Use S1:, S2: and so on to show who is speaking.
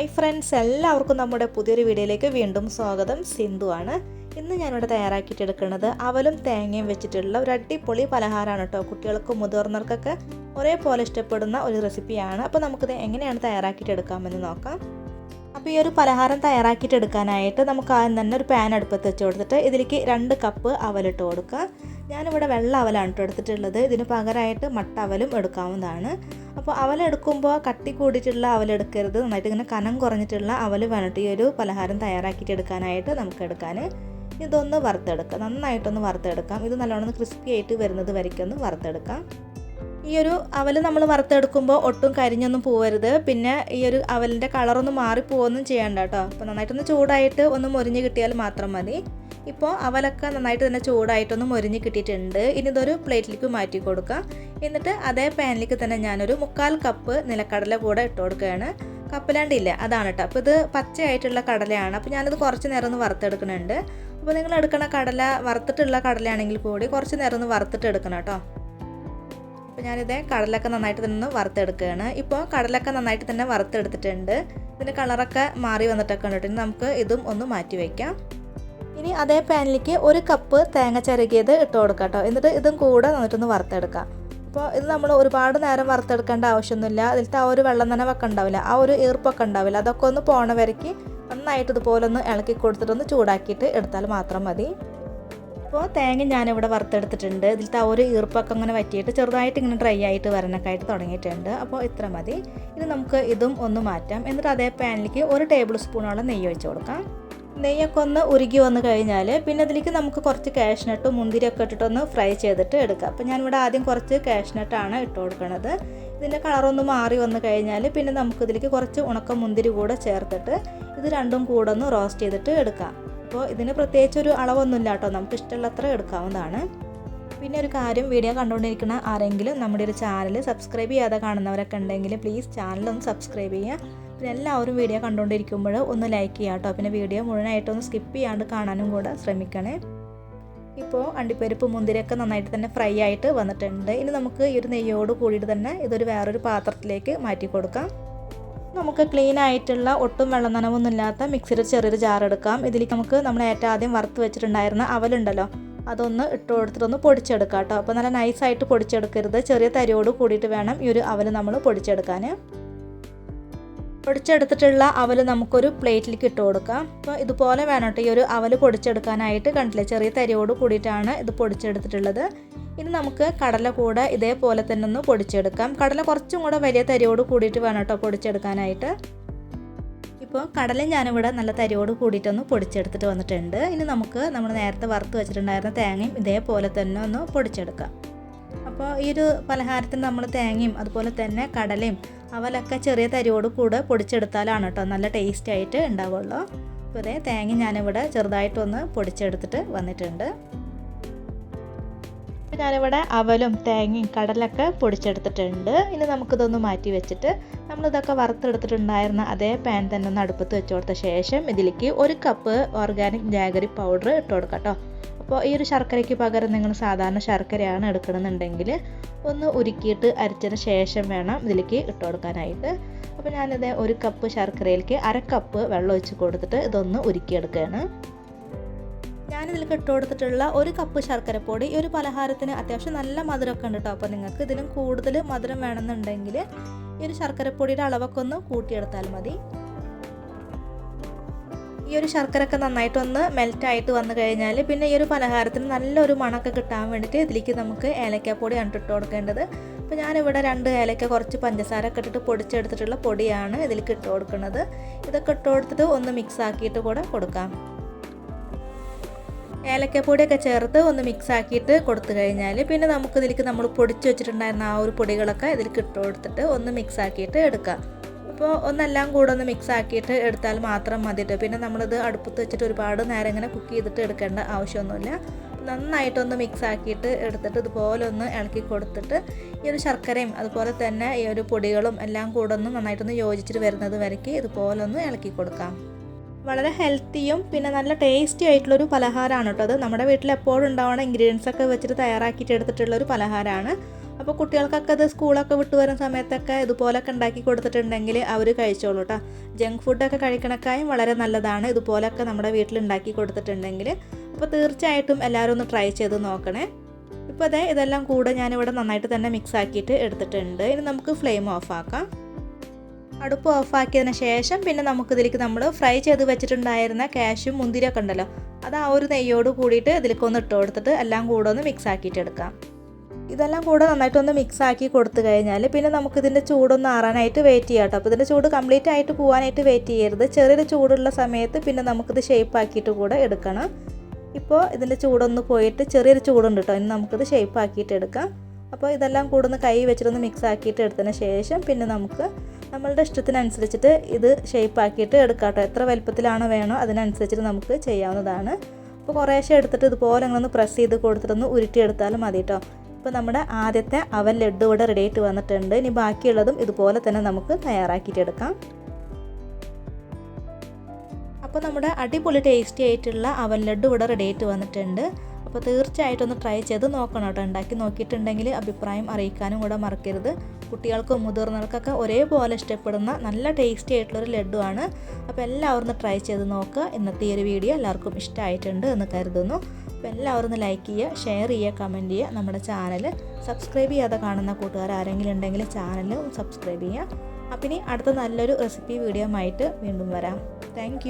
S1: Hi friends എല്ലാവർക്കും നമ്മുടെ പുതിയൊരു വീഡിയോയിലേക്ക് വീണ്ടും സ്വാഗതം. സിന്ധു ആണ്. ഇന്ന് ഞാനിവിടെ തയ്യാറാക്കിയിട്ട് എടുക്കുന്നത് അവലും തേങ്ങയും വെച്ചിട്ടുള്ള ഒരു അടിപൊളി പലഹാരമാണ് കേട്ടോ. കുട്ടികൾക്കും മുതിർന്നവർക്കൊക്കെ ഒരേപോലെ ഇഷ്ടപ്പെടുന്ന ഒരു റെസിപ്പിയാണ്. അപ്പോൾ നമുക്കിത് എങ്ങനെയാണ് തയ്യാറാക്കിയിട്ട് എടുക്കാമെന്ന് നോക്കാം. അപ്പോൾ ഈ ഒരു പലഹാരം തയ്യാറാക്കിയിട്ട് എടുക്കാനായിട്ട് നമുക്ക് ആദ്യം തന്നെ ഒരു പാൻ അടുപ്പത്ത് വെച്ച് കൊടുത്തിട്ട് ഇതിലേക്ക് രണ്ട് കപ്പ് അവലിട്ട് കൊടുക്കുക. ഞാനിവിടെ വെള്ള അവലാണ് കേട്ടോ എടുത്തിട്ടുള്ളത്. ഇതിന് പകരമായിട്ട് മട്ട അവലും എടുക്കാവുന്നതാണ്. അപ്പോൾ അവലെടുക്കുമ്പോൾ കട്ടി കൂടിയിട്ടുള്ള അവലെടുക്കരുത്. നന്നായിട്ട് ഇങ്ങനെ കനം കുറഞ്ഞിട്ടുള്ള അവൽ വേണ്ടിട്ട് ഈ ഒരു പലഹാരം തയ്യാറാക്കിയിട്ട് എടുക്കാനായിട്ട് നമുക്ക് എടുക്കാൻ. ഇതൊന്ന് വറുത്തെടുക്കാം. നന്നായിട്ടൊന്ന് വറുത്തെടുക്കാം. ഇത് നല്ലോണം ക്രിസ്പി ആയിട്ട് വരുന്നത് വരയ്ക്കും. ഒന്ന് വറുത്തെടുക്കാം. ഈ ഒരു അവൽ നമ്മൾ വറുത്തെടുക്കുമ്പോൾ ഒട്ടും കരിഞ്ഞൊന്നും പോവരുത്. പിന്നെ ഈ ഒരു അവലിന്റെ കളറൊന്നും മാറിപ്പോവൊന്നും ചെയ്യണ്ട കേട്ടോ. അപ്പോൾ നന്നായിട്ടൊന്ന് ചൂടായിട്ട് ഒന്ന് മുരിഞ്ഞ് കിട്ടിയാൽ മാത്രം മതി. ഇപ്പോൾ അവലൊക്കെ നന്നായിട്ട് തന്നെ ചൂടായിട്ടൊന്ന് മൊരിഞ്ഞ് കിട്ടിയിട്ടുണ്ട്. ഇനി ഇതൊരു പ്ലേറ്റിലേക്ക് മാറ്റി കൊടുക്കാം എന്നിട്ട് അതേ പാനിലേക്ക് തന്നെ ഞാനൊരു മുക്കാൽ കപ്പ് നിലക്കടല കൂടെ ഇട്ട് കൊടുക്കുകയാണ്. കപ്പലാണ്ടില്ല അതാണ് കേട്ടോ. അപ്പോൾ ഇത് പച്ചയായിട്ടുള്ള കടലയാണ്. അപ്പോൾ ഞാനത് കുറച്ച് നേരം ഒന്ന് വറുത്തെടുക്കുന്നുണ്ട്. അപ്പോൾ നിങ്ങൾ എടുക്കുന്ന കടല വറുത്തിട്ടുള്ള കടലയാണെങ്കിൽ കൂടി കുറച്ച് നേരം ഒന്ന് വറുത്തിട്ടെടുക്കണം കേട്ടോ. അപ്പോൾ ഞാനിത് കടലൊക്കെ നന്നായിട്ട് തന്നെ ഒന്ന് വറുത്തെടുക്കുകയാണ്. ഇപ്പോൾ കടലൊക്കെ നന്നായിട്ട് തന്നെ വറുത്തെടുത്തിട്ടുണ്ട്. ഇതിന്റെ കളറൊക്കെ മാറി വന്നിട്ടൊക്കെ ഉണ്ടെങ്കിൽ നമുക്ക് ഇതും ഒന്ന് മാറ്റി വയ്ക്കാം. ഇനി അതേ പാനിലേക്ക് ഒരു കപ്പ് തേങ്ങ ചിരകിയത് ഇട്ട് കൊടുക്കാം കേട്ടോ. എന്നിട്ട് ഇതും കൂടെ നന്നിട്ടൊന്ന് വറുത്തെടുക്കാം. അപ്പോൾ ഇത് നമ്മൾ ഒരുപാട് നേരം വറുത്തെടുക്കേണ്ട ആവശ്യമൊന്നുമില്ല. അതിലത്തെ ആ ഒരു വെള്ളം നനവൊക്കെ ഉണ്ടാവില്ല. ആ ഒരു ഈർപ്പൊക്കെ ഉണ്ടാവില്ല. അതൊക്കെ ഒന്ന് പോണ വരയ്ക്ക് നന്നായിട്ട് ഇതുപോലെ ഒന്ന് ഇളക്കി കൊടുത്തിട്ടൊന്ന് ചൂടാക്കിയിട്ട് എടുത്താൽ മാത്രം മതി. അപ്പോൾ തേങ്ങ ഞാനിവിടെ വറുത്തെടുത്തിട്ടുണ്ട്. ഇതിലത്തെ ആ ഒരു ഈർപ്പൊക്കെ അങ്ങനെ വറ്റിയിട്ട് ചെറുതായിട്ട് ഇങ്ങനെ ഡ്രൈ ആയിട്ട് വരണൊക്കെ ആയിട്ട് തുടങ്ങിയിട്ടുണ്ട്. അപ്പോൾ ഇത്ര മതി. ഇത് നമുക്ക് ഇതും ഒന്ന് മാറ്റാം. എന്നിട്ട് അതേ പാനിലേക്ക് ഒരു ടേബിൾ സ്പൂണോളം നെയ്യ് ഒഴിച്ച് കൊടുക്കാം. നെയ്യൊക്കെ ഒന്ന് ഉരുകി വന്നു കഴിഞ്ഞാൽ പിന്നെ അതിലേക്ക് നമുക്ക് കുറച്ച് കാഷ്നട്ടും മുന്തിരിയൊക്കെ ഇട്ടിട്ടൊന്ന് ഫ്രൈ ചെയ്തിട്ട് എടുക്കാം. അപ്പോൾ ഞാനിവിടെ ആദ്യം കുറച്ച് കാഷ്നട്ടാണ് ഇട്ട് കൊടുക്കുന്നത് ഇതിന്റെ കളറൊന്ന് മാറി വന്നു കഴിഞ്ഞാൽ പിന്നെ നമുക്ക് ഇതിലേക്ക് കുറച്ച് ഉണക്ക മുന്തിരി കൂടെ ചേർത്തിട്ട് ഇത് രണ്ടും കൂടെ ഒന്ന് റോസ്റ്റ് ചെയ്തിട്ട് എടുക്കാം. അപ്പോൾ ഇതിന് പ്രത്യേകിച്ച് ഒരു അളവൊന്നുമില്ല കേട്ടോ. നമുക്ക് ഇഷ്ടമുള്ളത്ര എടുക്കാവുന്നതാണ്. പിന്നെ ഒരു കാര്യം വീഡിയോ കണ്ടുകൊണ്ടിരിക്കുന്ന ആരെങ്കിലും നമ്മുടെ ഒരു ചാനൽ സബ്സ്ക്രൈബ് ചെയ്യാതെ കാണുന്നവരൊക്കെ ഉണ്ടെങ്കിൽ പ്ലീസ് ചാനൽ ഒന്ന് സബ്സ്ക്രൈബ് ചെയ്യുക. പിന്നെ എല്ലാവരും വീഡിയോ കണ്ടുകൊണ്ടിരിക്കുമ്പോൾ ഒന്ന് ലൈക്ക് ചെയ്യുക കേട്ടോ പിന്നെ വീഡിയോ മുഴുവനായിട്ടൊന്ന് സ്കിപ്പ് ചെയ്യാണ്ട് കാണാനും കൂടെ ശ്രമിക്കണേ. ഇപ്പോൾ അണ്ടിപ്പരിപ്പ് മുന്തിരിയൊക്കെ നന്നായിട്ട് തന്നെ ഫ്രൈ ആയിട്ട് വന്നിട്ടുണ്ട്. ഇനി നമുക്ക് ഈ ഒരു നെയ്യോട് കൂടിയിട്ട് തന്നെ ഇതൊരു വേറൊരു പാത്രത്തിലേക്ക് മാറ്റി കൊടുക്കാം. നമുക്ക് ക്ലീൻ ആയിട്ടുള്ള ഒട്ടും വെള്ളം നനവൊന്നും ഇല്ലാത്ത മിക്സിയുടെ ചെറിയൊരു ജാർ എടുക്കാം. ഇതിലേക്ക് നമുക്ക് നമ്മൾ ഏറ്റവും ആദ്യം വറുത്ത് വെച്ചിട്ടുണ്ടായിരുന്ന അവലുണ്ടല്ലോ അതൊന്ന് ഇട്ട് കൊടുത്തിട്ടൊന്ന് പൊടിച്ചെടുക്കാം കേട്ടോ അപ്പോൾ നല്ല നൈസായിട്ട് പൊടിച്ചെടുക്കരുത്. ചെറിയ തരിയോട് കൂടിയിട്ട് വേണം ഈ ഒരു അവൽ നമ്മൾ പൊടിച്ചെടുക്കാൻ പൊടിച്ചെടുത്തിട്ടുള്ള അവൽ നമുക്കൊരു പ്ലേറ്റിലേക്ക് ഇട്ട് കൊടുക്കാം. അപ്പോൾ ഇതുപോലെ വേണം ഈ ഒരു അവൽ പൊടിച്ചെടുക്കാനായിട്ട് കണ്ടില്ലേ? ചെറിയ തരിയോട് കൂടിയിട്ടാണ് ഇത് പൊടിച്ചെടുത്തിട്ടുള്ളത്. ഇനി നമുക്ക് കടല കൂടെ ഇതേപോലെ തന്നെ ഒന്ന് പൊടിച്ചെടുക്കാം. കടല കുറച്ചും കൂടെ വലിയ തരിയോട് കൂടിയിട്ട് വേണം കേട്ടോ പൊടിച്ചെടുക്കാനായിട്ട്. ഇപ്പോൾ കടല ഞാനിവിടെ നല്ല തരിയോട് കൂടിയിട്ടൊന്ന് പൊടിച്ചെടുത്തിട്ട് വന്നിട്ടുണ്ട്. ഇനി നമുക്ക് നമ്മൾ നേരത്തെ വറുത്ത് വെച്ചിട്ടുണ്ടായിരുന്ന തേങ്ങയും ഇതേപോലെ തന്നെ ഒന്ന് പൊടിച്ചെടുക്കാം. അപ്പോൾ ഈ ഒരു പലഹാരത്തിന് നമ്മൾ തേങ്ങയും അതുപോലെ തന്നെ കടലയും അവലൊക്കെ ചെറിയ തരിയോട് കൂടെ പൊടിച്ചെടുത്താലാണ് കേട്ടോ നല്ല ടേസ്റ്റ് ആയിട്ട് ഉണ്ടാവുള്ളൂ. അപ്പോൾ ഇതേ തേങ്ങ ഞാനിവിടെ ചെറുതായിട്ടൊന്ന് പൊടിച്ചെടുത്തിട്ട് വന്നിട്ടുണ്ട്. ഞാനിവിടെ അവലും തേങ്ങയും കടലൊക്കെ പൊടിച്ചെടുത്തിട്ടുണ്ട്. ഇനി നമുക്കിതൊന്ന് മാറ്റി വെച്ചിട്ട് നമ്മളിതൊക്കെ വറുത്തെടുത്തിട്ടുണ്ടായിരുന്ന അതേ പാൻ തന്നെ ഒന്ന് അടുപ്പത്ത് വെച്ച് കൊടുത്ത ശേഷം ഇതിലേക്ക് ഒരു കപ്പ് ഓർഗാനിക് ജാഗറി പൗഡർ ഇട്ട് കൊടുക്കാം കേട്ടോ. അപ്പോൾ ഈ ഒരു ശർക്കരയ്ക്ക് പകരം നിങ്ങൾ സാധാരണ ശർക്കരയാണ് എടുക്കണമെന്നുണ്ടെങ്കിൽ ഒന്ന് ഉരുക്കിയിട്ട് അരച്ചതിന് ശേഷം വേണം ഇതിലേക്ക് ഇട്ട് കൊടുക്കാനായിട്ട്. അപ്പോൾ ഞാനിത് ഒരു കപ്പ് ശർക്കരയിലേക്ക് അര കപ്പ് വെള്ളം ഒഴിച്ച് കൊടുത്തിട്ട് ഇതൊന്ന് ഉരുക്കിയെടുക്കുകയാണ്. ഞാനിതിലേക്ക് ഇട്ട് കൊടുത്തിട്ടുള്ള ഒരു കപ്പ് ശർക്കരപ്പൊടി ഈ ഒരു പലഹാരത്തിന് അത്യാവശ്യം നല്ല മധുരമൊക്കെ ഉണ്ട് കേട്ടോ. അപ്പോൾ നിങ്ങൾക്ക് ഇതിലും കൂടുതൽ മധുരം വേണമെന്നുണ്ടെങ്കിൽ ഈ ഒരു ശർക്കരപ്പൊടിയുടെ അളവൊക്കെ ഒന്ന് കൂട്ടിയെടുത്താൽ മതി. ഈ ഒരു ശർക്കരയൊക്കെ നന്നായിട്ടൊന്ന് മെൽറ്റായിട്ട് വന്നു കഴിഞ്ഞാൽ പിന്നെ ഈ ഒരു പലഹാരത്തിന് നല്ലൊരു മണമൊക്കെ കിട്ടാൻ വേണ്ടിയിട്ട് ഇതിലേക്ക് നമുക്ക് ഏലക്കാപ്പൊടിയാണ് ഇട്ട് കൊടുക്കേണ്ടത്. അപ്പോൾ ഞാനിവിടെ രണ്ട് ഏലക്ക കുറച്ച് പഞ്ചസാര ഒക്കെ ഇട്ടിട്ട് പൊടിച്ചെടുത്തിട്ടുള്ള പൊടിയാണ് ഇതിലേക്ക് ഇട്ട് കൊടുക്കുന്നത്. ഇതൊക്കെ ഇട്ട് കൊടുത്തിട്ട് ഒന്ന് മിക്സ് ആക്കിയിട്ട് കൂടെ കൊടുക്കാം. ഏലക്കപ്പൊടിയൊക്കെ ചേർത്ത് ഒന്ന് മിക്സ് ആക്കിയിട്ട് കൊടുത്തു കഴിഞ്ഞാൽ പിന്നെ നമുക്ക് ഇതിലേക്ക് നമ്മൾ പൊടിച്ച് വെച്ചിട്ടുണ്ടായിരുന്ന ആ ഒരു പൊടികളൊക്കെ ഇതിലേക്ക് ഇട്ട് കൊടുത്തിട്ട് ഒന്ന് മിക്സ് ആക്കിയിട്ട് എടുക്കാം. അപ്പോൾ ഒന്നെല്ലാം കൂടെ ഒന്ന് മിക്സ് ആക്കിയിട്ട് എടുത്താൽ മാത്രം മതിയിട്ട് പിന്നെ നമ്മളിത് അടുപ്പത്ത് വെച്ചിട്ട് ഒരുപാട് നേരം ഇങ്ങനെ കുക്ക് ചെയ്തിട്ട് എടുക്കേണ്ട ആവശ്യമൊന്നുമില്ല. നന്നായിട്ടൊന്ന് മിക്സ് ആക്കിയിട്ട് എടുത്തിട്ട് ഇതുപോലെ ഒന്ന് ഇളക്കി കൊടുത്തിട്ട് ഈ ഒരു ശർക്കരയും അതുപോലെ തന്നെ ഈ ഒരു പൊടികളും എല്ലാം കൂടെ ഒന്ന് നന്നായിട്ടൊന്ന് യോജിച്ചിട്ട് വരുന്നത് വരയ്ക്ക്. ഇതുപോലെ ഒന്ന് ഇളക്കി കൊടുക്കാം. വളരെ ഹെൽത്തിയും പിന്നെ നല്ല ടേസ്റ്റി ആയിട്ടുള്ളൊരു പലഹാരമാണ് കേട്ടോ അത്. നമ്മുടെ വീട്ടിൽ എപ്പോഴും ഉണ്ടാവുന്ന ഇൻഗ്രീഡിയൻസ് ഒക്കെ വെച്ചിട്ട് തയ്യാറാക്കിയിട്ട് എടുത്തിട്ടുള്ളൊരു പലഹാരമാണ്. അപ്പോൾ കുട്ടികൾക്കൊക്കെ അത് സ്കൂളൊക്കെ വിട്ടു വരുന്ന സമയത്തൊക്കെ ഇതുപോലൊക്കെ ഉണ്ടാക്കി കൊടുത്തിട്ടുണ്ടെങ്കിൽ അവർ കഴിച്ചോളൂ കേട്ടോ ജങ്ക് ഫുഡൊക്കെ കഴിക്കണക്കായും വളരെ നല്ലതാണ്. ഇതുപോലൊക്കെ നമ്മുടെ വീട്ടിൽ ഉണ്ടാക്കി കൊടുത്തിട്ടുണ്ടെങ്കിൽ അപ്പോൾ തീർച്ചയായിട്ടും എല്ലാവരും ഒന്ന് ട്രൈ ചെയ്ത് നോക്കണേ. ഇപ്പോൾ അതെ ഇതെല്ലാം കൂടെ ഞാനിവിടെ നന്നായിട്ട് തന്നെ മിക്സ് ആക്കിയിട്ട് എടുത്തിട്ടുണ്ട്. ഇനി നമുക്ക് ഫ്ലെയിം ഓഫ് ആക്കാം. അടുപ്പ് ഓഫാക്കിയതിന് ശേഷം പിന്നെ നമുക്കിതിലേക്ക് നമ്മൾ ഫ്രൈ ചെയ്ത് വെച്ചിട്ടുണ്ടായിരുന്ന ക്യാഷും മുന്തിരിയൊക്കെ ഉണ്ടല്ലോ അത് ആ ഒരു നെയ്യോട് കൂടിയിട്ട് ഇതിലേക്ക് ഒന്ന് ഇട്ട് കൊടുത്തിട്ട് എല്ലാം കൂടെ ഒന്ന് മിക്സ് ആക്കിയിട്ട് എടുക്കാം. ഇതെല്ലാം കൂടെ നന്നായിട്ടൊന്ന് മിക്സ് ആക്കി കൊടുത്തു കഴിഞ്ഞാൽ പിന്നെ നമുക്കിതിന്റെ ചൂടൊന്ന് ആറാനായിട്ട് വെയിറ്റ് ചെയ്യാം കേട്ടോ അപ്പോൾ ഇതിന്റെ ചൂട് കംപ്ലീറ്റ് ആയിട്ട് പോകാനായിട്ട് വെയിറ്റ് ചെയ്യരുത്. ചെറിയൊരു ചൂടുള്ള സമയത്ത് പിന്നെ നമുക്കിത് ഷേപ്പ് ആക്കിയിട്ട് കൂടെ എടുക്കണം. ഇപ്പോൾ ഇതിന്റെ ചൂടൊന്ന് പോയിട്ട് ചെറിയൊരു ചൂടുണ്ട് കേട്ടോ ഇനി നമുക്കിത് ഷേപ്പ് ആക്കിയിട്ട് എടുക്കാം. അപ്പോൾ ഇതെല്ലാം കൂടെ ഒന്ന് കൈ വെച്ചിട്ടൊന്ന് മിക്സ് ആക്കിയിട്ട് എടുത്തതിന് ശേഷം പിന്നെ നമുക്ക് നമ്മളുടെ ഇഷ്ടത്തിനനുസരിച്ചിട്ട് ഇത് ഷേപ്പ് ആക്കിയിട്ട് എടുക്കാം കേട്ടോ എത്ര വലുപ്പത്തിലാണ് വേണോ അതിനനുസരിച്ചിട്ട് നമുക്ക് ചെയ്യാവുന്നതാണ്. അപ്പോൾ കുറേശ്ശെ എടുത്തിട്ട് ഇതുപോലെ ഒന്ന് പ്രസ് ചെയ്ത് കൊടുത്തിട്ടൊന്ന് ഉരുട്ടിയെടുത്താലും മതി കേട്ടോ ഇപ്പോൾ നമ്മുടെ ആദ്യത്തെ അവൽ ലഡ്ഡു ഇവിടെ റെഡി ആയിട്ട് വന്നിട്ടുണ്ട്. ഇനി ബാക്കിയുള്ളതും ഇതുപോലെ തന്നെ നമുക്ക് തയ്യാറാക്കിയിട്ടെടുക്കാം അപ്പോൾ നമ്മുടെ അടിപൊളി ടേസ്റ്റി ആയിട്ടുള്ള അവൻ ലഡ്ഡു ഇവിടെ റെഡി ആയിട്ട് വന്നിട്ടുണ്ട്. അപ്പോൾ തീർച്ചയായിട്ടും ഒന്ന് ട്രൈ ചെയ്ത് നോക്കണം കേട്ടോ. ഉണ്ടാക്കി നോക്കിയിട്ടുണ്ടെങ്കിൽ അഭിപ്രായം അറിയിക്കാനും കൂടെ മറക്കരുത്. കുട്ടികൾക്കും മുതിർന്നവർക്കൊക്കെ ഒരേപോലെ ഇഷ്ടപ്പെടുന്ന നല്ല ടേസ്റ്റി ആയിട്ടുള്ളൊരു ആണ്. അപ്പോൾ എല്ലാവരും ട്രൈ ചെയ്ത് നോക്കുക. ഇന്നത്തെ ഈ ഒരു വീഡിയോ എല്ലാവർക്കും ഇഷ്ടമായിട്ടുണ്ട് എന്ന് കരുതുന്നു. അപ്പോൾ എല്ലാവരും ഒന്ന് ലൈക്ക് ചെയ്യുക ഷെയർ ചെയ്യുക കമന്റ് ചെയ്യുക. നമ്മുടെ ചാനൽ സബ്സ്ക്രൈബ് ചെയ്യാതെ കാണുന്ന കൂട്ടുകാർ ആരെങ്കിലും ഉണ്ടെങ്കിൽ ചാനൽ സബ്സ്ക്രൈബ് ചെയ്യുക. അപ്പം ഇനി അടുത്ത നല്ലൊരു റെസിപ്പി വീഡിയോ ആയിട്ട് വീണ്ടും വരാം. താങ്ക്